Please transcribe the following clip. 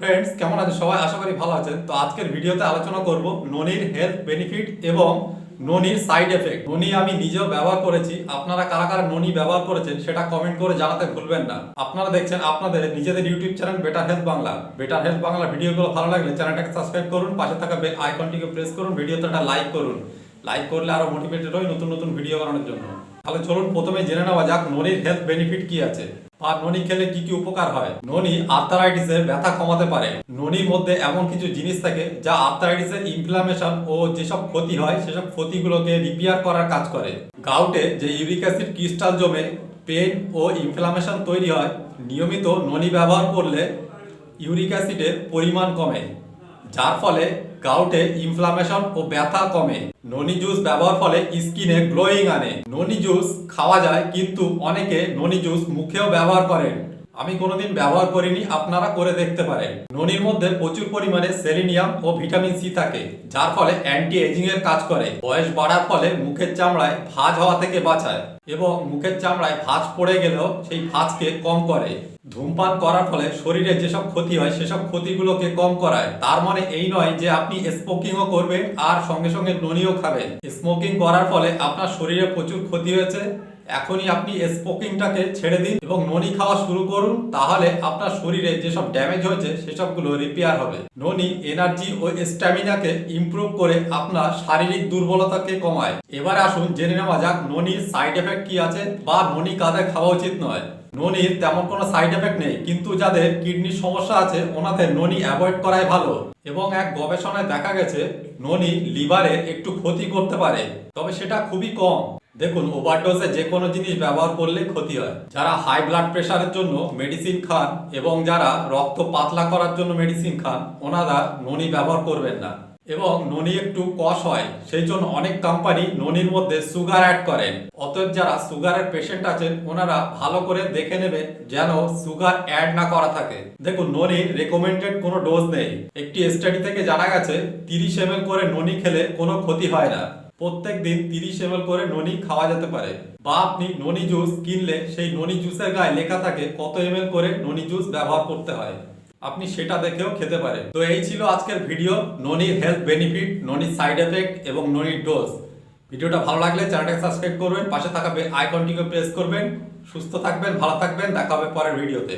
Friends কেমন আছেন? সবাই আশা করি ভালো আছেন। তো আজকের ভিডিওতে আলোচনা করব ননির হেলথ বেনিফিট এবং ননির সাইড এফেক্ট ননি আমি নিজেও ব্যবহার করেছি। আপনারা কারা কারা ননি ব্যবহার করেছেন সেটা কমেন্ট করে জানাতে ভুলবেন না। আপনারা দেখছেন আপনাদের নিজেদের YouTube channel better health Bangla better health Bangla ভিডিওগুলো ভালো লাগলে চ্যানেলটাকে সাবস্ক্রাইব করুন। পাশে থাকা বেল আইকনটিকে প্রেস করুন। ভিডিওতে একটা লাইক করুন। লাইক করলে আরও মোটিভেটেড হই নতুন নতুন ভিডিও বানানোর জন্য। তাহলে চলুন, প্রথমে জেনে নেওয়া যাক ননির হেলথ বেনিফিট কি আছে। আর ননি খেলে কি কি উপকার হয়? ননি আর্থারাইটিসের ব্যথা কমাতে পারে। ননির মধ্যে এমন কিছু জিনিস থাকে যা আর্থারাইটিসের ইনফ্লামেশন ও যেসব ক্ষতি হয়, সেসব ক্ষতিগুলোকে রিপেয়ার করার কাজ করে। গাউটে যে ইউরিক অ্যাসিড ক্রিস্টাল জমে পেন ও ইনফ্লামেশন তৈরি হয়, নিয়মিত ননি ব্যবহার করলে ইউরিক অ্যাসিডের পরিমাণ কমে। যার ফলে গাউটে ইনফ্লামেশন ও ব্যথা কমে। ননি জুস ব্যবহার ফলে স্কিনে গ্লোয়িং আনে। ননি জুস খাওয়া যায়, কিন্তু অনেকে ননি জুস মুখেও ব্যবহার করেন। আমি কোনোদিন ব্যবহার করিনি, আপনারা করে দেখতে পারেন। ননির মধ্যে প্রচুর পরিমাণে সেলিনিয়াম ও ভিটামিন সি থাকে, যার ফলে অ্যান্টি এজিং এর কাজ করে। বয়স বাড়ার ফলে মুখের চামড়ায় ভাঁজ হওয়া থেকে বাঁচায় এবং মুখের চামড়ায় ভাঁজ পড়ে গেলেও সেই ভাঁজকে কম করে। ধূমপান করার ফলে শরীরে যেসব ক্ষতি হয়, সেসব ক্ষতিগুলোকে কম করায়। তার মানে এই নয় যে আপনি স্মোকিংও করবেন আর সঙ্গে সঙ্গে ননিও খাবেন। স্মোকিং করার ফলে আপনার শরীরে প্রচুর ক্ষতি হয়েছে এখনই আপনি স্পোকিংটাকে ছেড়ে দিন এবং ননি খাওয়া শুরু করুন, তাহলে আপনার শরীরে যেসব ড্যামেজ হয়েছে, সেসবগুলো রিপেয়ার হবে। ননি এনার্জি ও স্ট্যামিনাকে ইমপ্রুভ করে আপনার শারীরিক দুর্বলতাকে কমায়। এবার আসুন জেনে নেওয়া যাক ননির সাইড এফেক্ট কি আছে বা ননি কাদের খাওয়া উচিত নয়। ননির তেমন কোনো সাইড এফেক্ট নেই, কিন্তু যাদের কিডনির সমস্যা আছে, ওনাদের ননি অ্যাভয়েড করাই ভালো। এবং এক গবেষণায় দেখা গেছে, ননি লিভারে একটু ক্ষতি করতে পারে, তবে সেটা খুবই কম। দেখুন ওভারডোজে যে কোনো জিনিস ব্যবহার করলে ক্ষতি হয়। যারা হাই ব্লাড প্রেশারের জন্য মেডিসিন খান এবং যারা রক্ত পাতলা করার জন্য মেডিসিন খান, ওনারা ননি ব্যবহার করবেন না। এবং ননি একটু কষ হয়, সেই জন্য অনেক কোম্পানি ননির মধ্যে সুগার অ্যাড করেন অতএব যারা সুগারের পেশেন্ট আছেন, ওনারা ভালো করে দেখে নেবেন যেন সুগার অ্যাড না করা থাকে। দেখুন ননির রেকমেন্ডেড কোনো ডোজ নেই। একটি স্টাডি থেকে জানা গেছে, তিরিশ এম করে ননি খেলে কোনো ক্ষতি হয় না। প্রত্যেক দিন তিরিশ এম করে ননি খাওয়া যেতে পারে। বা আপনি ননি জুস কিনলে সেই ননি জুসের গায়ে লেখা থাকে কত এম করে ননি জুস ব্যবহার করতে হয়। আপনি সেটা দেখেও খেতে পারেন। তো এই ছিল আজকের ভিডিও। ননির হেলথ বেনিফিট ননির সাইড এফেক্ট এবং ননির ডোজ ভিডিওটা ভালো লাগলে চ্যানেলটাকে সাবস্ক্রাইব করবেন, পাশে থাকা আইকনটিকে প্রেস করবেন। সুস্থ থাকবেন, ভালো থাকবেন, দেখা হবে পরের ভিডিওতে।